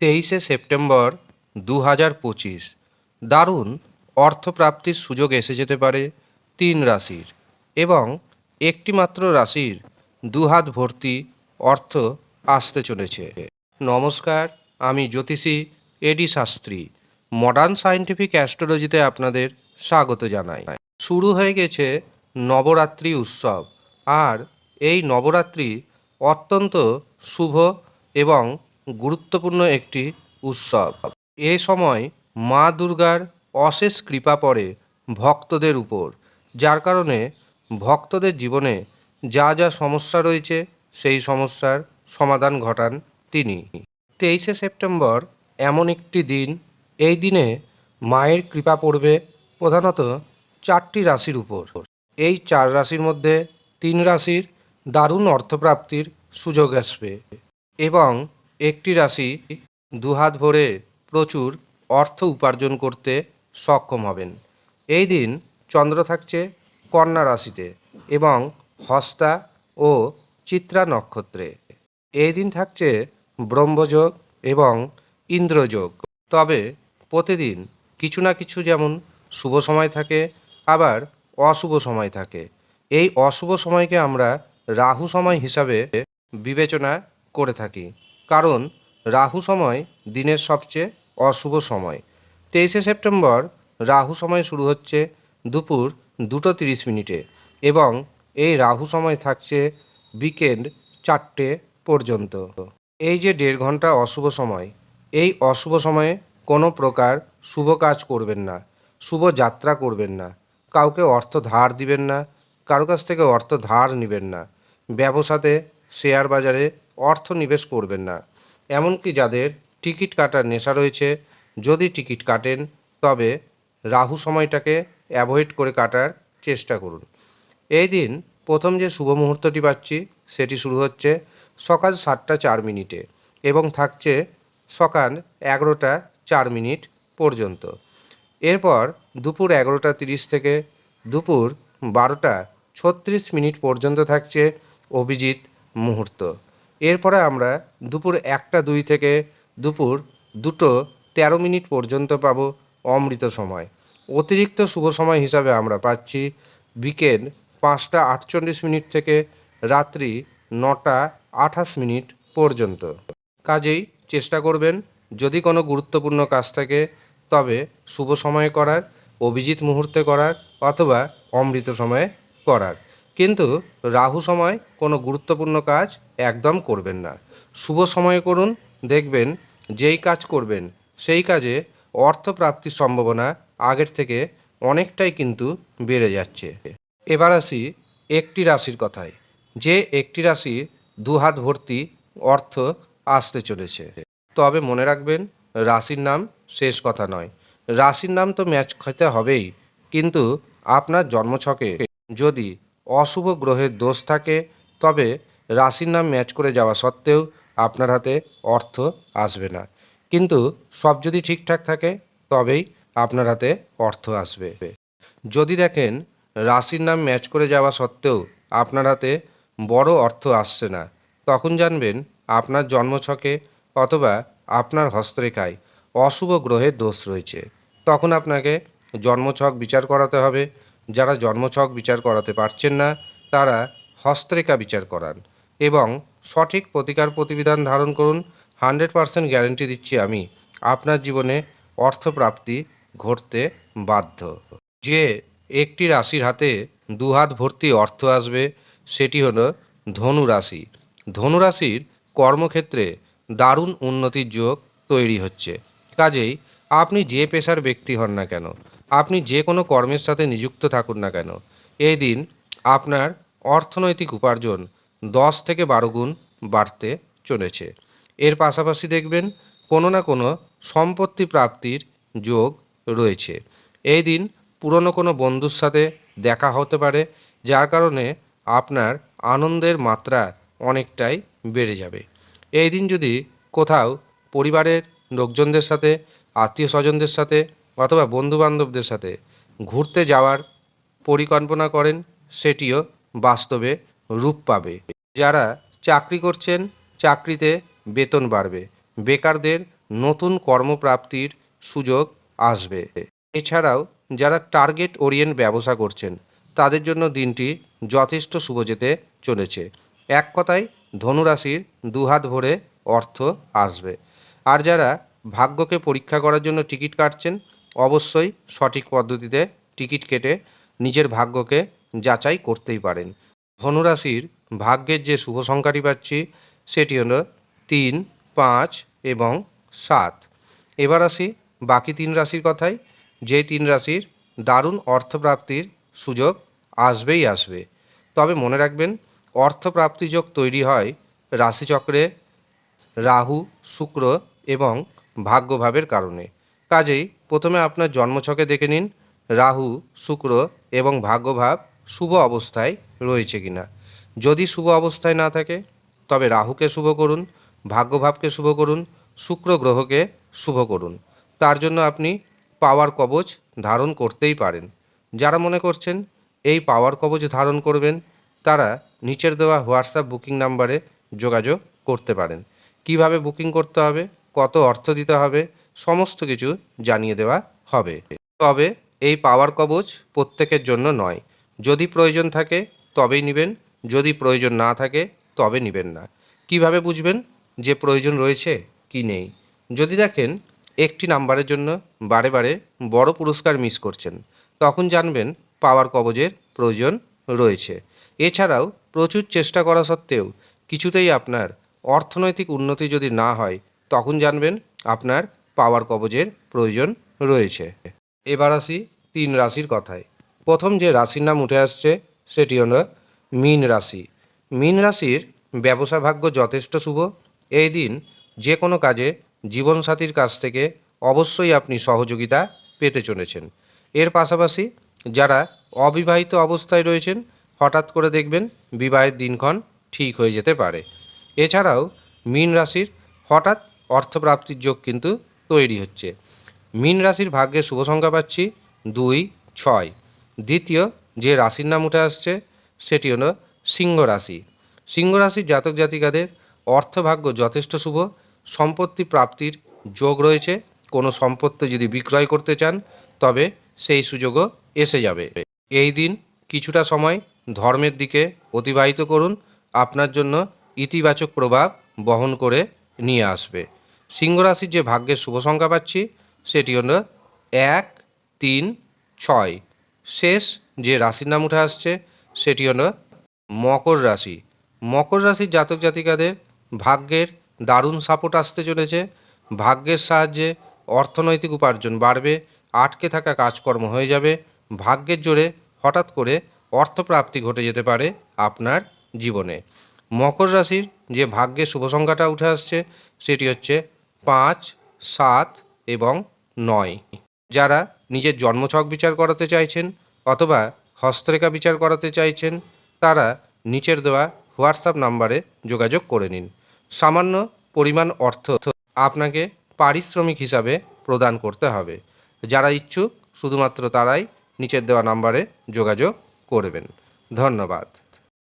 তেইশে সেপ্টেম্বর দু হাজার পঁচিশ। দারুণ অর্থপ্রাপ্তির সুযোগ এসে যেতে পারে তিন রাশির এবং একটি মাত্র রাশির দুহাত ভর্তি অর্থ আসতে চলেছে। নমস্কার, আমি জ্যোতিষী এডি শাস্ত্রী। মডার্ন সায়েন্টিফিক অ্যাস্ট্রোলজিতে আপনাদের স্বাগত জানাই। শুরু হয়ে গেছে নবরাত্রি উৎসব। আর এই নবরাত্রি অত্যন্ত শুভ এবং গুরুত্বপূর্ণ একটি উৎসব। এ সময় মা দুর্গার অশেষ কৃপা পড়ে ভক্তদের উপর, যার কারণে ভক্তদের জীবনে যা যা সমস্যা রয়েছে, সেই সমস্যার সমাধান ঘটান তিনি। তেইশে সেপ্টেম্বর এমন একটি দিন, এই দিনে মায়ের কৃপা পড়বে প্রধানত চারটি রাশির উপর। এই চার রাশির মধ্যে তিন রাশির দারুণ অর্থপ্রাপ্তির সুযোগ আসবে এবং একটি রাশি দুহাত ভরে প্রচুর অর্থ উপার্জন করতে সক্ষম হবেন। এই দিন চন্দ্র থাকছে কন্যা রাশিতে এবং হস্তা ও চিত্রা নক্ষত্রে। এই দিন থাকছে ব্রহ্মযোগ এবং ইন্দ্রযোগ। তবে প্রতিদিন কিছু না কিছু যেমন শুভ সময় থাকে, আবার অশুভ সময় থাকে। এই অশুভ সময়কে আমরা রাহু সময় হিসাবে বিবেচনা করে থাকি। কারণ রাহু সময় দিনের সবচেয়ে অশুভ সময়। তেইশে সেপ্টেম্বর রাহু সময় শুরু হচ্ছে দুপুর দুটো তিরিশ মিনিটে এবং এই রাহু সময় থাকছে বিকেন্ড চারটে পর্যন্ত। এই যে দেড় ঘণ্টা অশুভ সময়, এই অশুভ সময়ে কোনো প্রকার শুভ কাজ করবেন না, শুভ যাত্রা করবেন না, কাউকে অর্থ ধার দিবেন না, কারও কাছ থেকে অর্থ ধার নেবেন না। ব্যবসাতে শেয়ার বাজারে অর্থ নিবেশ করবেন না। এমনকি যাদের টিকিট কাটার নেশা রয়েছে, যদি টিকিট কাটেন, তবে রাহু সময়টাকে অ্যাভয়েড করে কাটার চেষ্টা করুন। এই দিন প্রথম যে শুভ মুহূর্তটি পাচ্ছি, সেটি শুরু হচ্ছে সকাল সাতটা চার মিনিটে এবং থাকছে সকাল এগারোটা চার মিনিট পর্যন্ত। এরপর দুপুর এগারোটা তিরিশ থেকে দুপুর বারোটা ছত্রিশ মিনিট পর্যন্ত থাকছে অভিজিৎ মুহূর্ত। এরপরে আমরা দুপুর একটা দুই থেকে দুপুর দুটো তেরো মিনিট পর্যন্ত পাব অমৃত সময়। অতিরিক্ত শুভ সময় হিসাবে আমরা পাচ্ছি বিকেল পাঁচটা আটচল্লিশ মিনিট থেকে রাত্রি নটা আঠাশ মিনিট পর্যন্ত। কাজেই চেষ্টা করবেন, যদি কোনো গুরুত্বপূর্ণ কাজ থাকে, তবে শুভ সময়ে করার, অভিজিৎ মুহূর্তে করার, অথবা অমৃত সময়ে করার। কিন্তু রাহু সময় কোনো গুরুত্বপূর্ণ কাজ একদম করবেন না। শুভ সময়ে করুন, দেখবেন যেই কাজ করবেন সেই কাজে অর্থ প্রাপ্তির সম্ভাবনা আগের থেকে অনেকটাই কিন্তু বেড়ে যাচ্ছে। এবার আসি একটি রাশির কথায়, যে একটি রাশির দুহাত ভর্তি অর্থ আসতে চলেছে। তবে মনে রাখবেন, রাশির নাম শেষ কথা নয়। রাশির নাম তো ম্যাচ খেতে হবেই, কিন্তু আপনার জন্মছকে যদি অশুভ গ্রহের দোষ থাকে, তবে রাশির নাম ম্যাচ করে যাওয়া সত্ত্বেও আপনার হাতে অর্থ আসবে না। কিন্তু সব যদি ঠিকঠাক থাকে, তবেই আপনার হাতে অর্থ আসবে। যদি দেখেন রাশির নাম ম্যাচ করে যাওয়া সত্ত্বেও আপনার হাতে বড় অর্থ আসছে না, তখন জানবেন আপনার জন্মছকে অথবা আপনার হস্তরেখায় অশুভ গ্রহের দোষ রয়েছে। তখন আপনাকে জন্মছক বিচার করাতে হবে যারা জন্মছক বিচার করাতে পারছেন না, তারা হস্তরেখা বিচার করান এবং সঠিক প্রতিকার প্রতিবিধান ধারণ করুন। হান্ড্রেড পারসেন্ট গ্যারেন্টি দিচ্ছি আমি, আপনার জীবনে অর্থপ্রাপ্তি ঘটতে বাধ্য। যে একটি রাশির হাতে দুহাত ভর্তি অর্থ আসবে, সেটি হলো ধনু রাশি ধনু রাশির কর্মক্ষেত্রে দারুণ উন্নতির যোগ তৈরি হচ্ছে। কাজেই আপনি যে পেশার ব্যক্তি হন না কেন আপনি যে কোনো কর্মের সাথে নিযুক্ত থাকুন না কেন। এই দিন আপনার অর্থনৈতিক উপার্জন দশ থেকে বারো গুণ বাড়তে চলেছে। এর পাশাপাশি দেখবেন কোনো না কোনো সম্পত্তি প্রাপ্তির যোগ রয়েছে। এই দিন পুরনো কোনো বন্ধুর সাথে দেখা হতে পারে, যার কারণে আপনার আনন্দের মাত্রা অনেকটাই বেড়ে যাবে। এই দিন যদি কোথাও পরিবারের লোকজনদের সাথে, আত্মীয় স্বজনদের সাথে অথবা বন্ধুবান্ধবদের সাথে ঘুরতে যাওয়ার পরিকল্পনা করেন, সেটিও বাস্তবে রূপ পাবে। যারা চাকরি করছেন, চাকরিতে বেতন বাড়বে। বেকারদের নতুন কর্মপ্রাপ্তির সুযোগ আসবে। এছাড়াও যারা টার্গেট ওরিয়েন্ট ব্যবসা করছেন, তাদের জন্য দিনটি যথেষ্ট শুভ যেতে চলেছে। এক কথায়, ধনুরাশির দুহাত ভরে অর্থ আসবে। আর যারা ভাগ্যকে পরীক্ষা করার জন্য টিকিট কাটছেন অবশ্যই সঠিক পদ্ধতিতে টিকিট কেটে নিজের ভাগ্যকে যাচাই করতেই পারেন। ধনুরাশির ভাগ্যের যে শুভ সংখ্যাটি পাচ্ছি, সেটি হলো তিন, পাঁচ এবং সাত। এবার আসি বাকি তিন রাশির কথায়। যে তিন রাশির দারুণ অর্থপ্রাপ্তির সুযোগ আসবেই আসবে। তবে মনে রাখবেন, অর্থপ্রাপ্তি যোগ তৈরি হয় রাশিচক্রে রাহু, শুক্র এবং ভাগ্যভাবের কারণে। কাজেই প্রথমে আপনার জন্মছকে দেখে নিন, রাহু, শুক্র এবং ভাগ্যভাব শুভ অবস্থায় রয়েছে কিনা। যদি শুভ অবস্থায় না থাকে, তবে রাহুকে শুভ করুন, ভাগ্যভাবকে শুভ করুন, শুক্র গ্রহকে শুভ করুন। তার জন্য আপনি পাওয়ার কবচ ধারণ করতেই পারেন। যারা মনে করছেন এই পাওয়ার কবচ ধারণ করবেন, তারা নিচের দেওয়া হোয়াটসঅ্যাপ বুকিং নাম্বারে যোগাযোগ করতে পারেন। কীভাবে বুকিং করতে হবে, কত অর্থ দিতে হবে সমস্ত কিছু জানিয়ে দেওয়া হবে। তবে এই পাওয়ার কবচ প্রত্যেকের জন্য নয়। যদি প্রয়োজন থাকে, তবেই নেবেন। যদি প্রয়োজন না থাকে, তবে নেবেন না। কীভাবে বুঝবেন যে প্রয়োজন রয়েছে কি নেই? যদি দেখেন একটি নাম্বারের জন্য বারে বারে বড় পুরস্কার মিস করছেন, তখন জানবেন পাওয়ার কবজের প্রয়োজন রয়েছে। এছাড়াও প্রচুর চেষ্টা করা সত্ত্বেও কিছুতেই আপনার অর্থনৈতিক উন্নতি যদি না হয়, তখন জানবেন আপনার পাওয়ার কবজের প্রয়োজন রয়েছে। এবার আসি তিন রাশির কথায়। প্রথম যে রাশির নাম উঠে আসছে, সেটি হলো মীন রাশি। মীন রাশির ব্যবসা ভাগ্য যথেষ্ট শুভ। এই দিন যে কোনো কাজে জীবনসাথীর কাছ থেকে অবশ্যই আপনি সহযোগিতা পেতে চলেছেন। এর পাশাপাশি যারা অবিবাহিত অবস্থায় রয়েছেন, হঠাৎ করে দেখবেন বিবাহের দিনক্ষণ ঠিক হয়ে যেতে পারে। এছাড়াও মীন রাশির হঠাৎ অর্থপ্রাপ্তির যোগ কিন্তু তৈরি হচ্ছে। মীন রাশির ভাগ্যে শুভ সংখ্যা পাচ্ছি দুই, ছয়। দ্বিতীয় যে রাশির নাম উঠে আসছে, সেটি হলো সিংহ রাশি। সিংহ রাশির জাতক জাতিকাদের অর্থভাগ্য যথেষ্ট শুভ, সম্পত্তি প্রাপ্তির যোগ রয়েছে। কোনো সম্পত্তি যদি বিক্রয় করতে চান, তবে সেই সুযোগও এসে যাবে। এই দিন কিছুটা সময় ধর্মের দিকে অতিবাহিত করুন। আপনার জন্য ইতিবাচক প্রভাব বহন করে নিয়ে আসবে। সিংহ রাশির যে ভাগ্যের শুভ সংখ্যা পাচ্ছি, সেটি হলো এক, তিন, ছয়। শেষ যে রাশির নাম উঠে আসছে, সেটি হলো মকর রাশি। মকর রাশির জাতক জাতিকাদের ভাগ্যের দারুণ সাপোর্ট আসতে চলেছে। ভাগ্যের সাহায্যে অর্থনৈতিক উপার্জন বাড়বে, আটকে থাকা কাজকর্ম হয়ে যাবে। ভাগ্যের জোরে হঠাৎ করে অর্থপ্রাপ্তি ঘটে যেতে পারে আপনার জীবনে। মকর রাশির যে ভাগ্যের শুভ সংখ্যাটা উঠে আসছে, সেটি হচ্ছে পাঁচ, সাত এবং নয়। যারা নিজের জন্মছক বিচার করাতে চাইছেন অথবা হস্তরেখা বিচার করাতে চাইছেন, তারা নিচের দেওয়া হোয়াটসঅ্যাপ নাম্বারে যোগাযোগ করে নিন। সামান্য পরিমাণ অর্থ আপনাকে পারিশ্রমিক হিসাবে প্রদান করতে হবে। যারা ইচ্ছুক, শুধুমাত্র তারাই নিচের দেওয়া নাম্বারে যোগাযোগ করবেন। ধন্যবাদ।